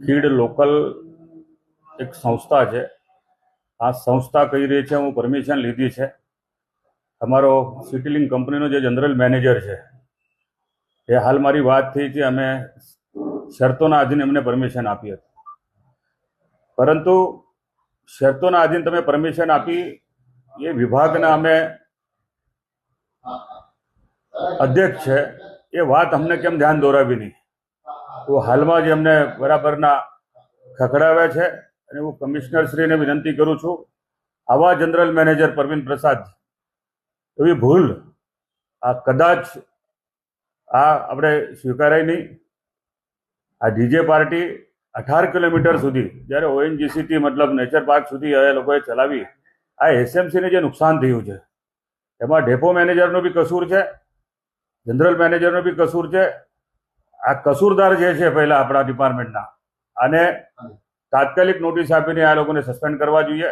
ખીડ local એક સંસ્થા છે. આ સંસ્થા કહી રહી છે હું પરમિશન લીધી છે. અમારો સિટીલિંગ કંપનીનો જે જનરલ મેનેજર છે, એ હાલ મારી વાત થઈ છે અમે શરતોના આધીન એમને પરમિશન આપી હતી. પરંતુ શરતોના આધીન તમે પરમિશન આપી એ વિભાગના અમે અધ્યક્ષ છે, એ વાત અમને કેમ ધ્યાન દોરાવી નહીં? તો હાલમાં જ એમને બરાબરના ખખડાવ્યા છે અને હું કમિશનરશ્રીને વિનંતી કરું છું, આવા જનરલ મેનેજર પરવીન પ્રસાદ એવી ભૂલ આ કદાચ આ આપણે સ્વીકારાય નહીં. આ ડીજે પાર્ટી અઢાર કિલોમીટર સુધી, જ્યારે ઓએનજીસીથી મતલબ નેચર પાર્ક સુધી એ લોકોએ ચલાવી, આ એસએમસીને જે નુકસાન થયું છે, એમાં ડેપો મેનેજરનો બી કસૂર છે, જનરલ મેનેજરનો બી કસૂર છે આ કસૂરદાર જે છે પહેલા આપણા ડિપાર્ટમેન્ટના અને તાત્કાલિક નોટિસ આપીને આ લોકોને સસ્પેન્ડ કરવા જોઈએ.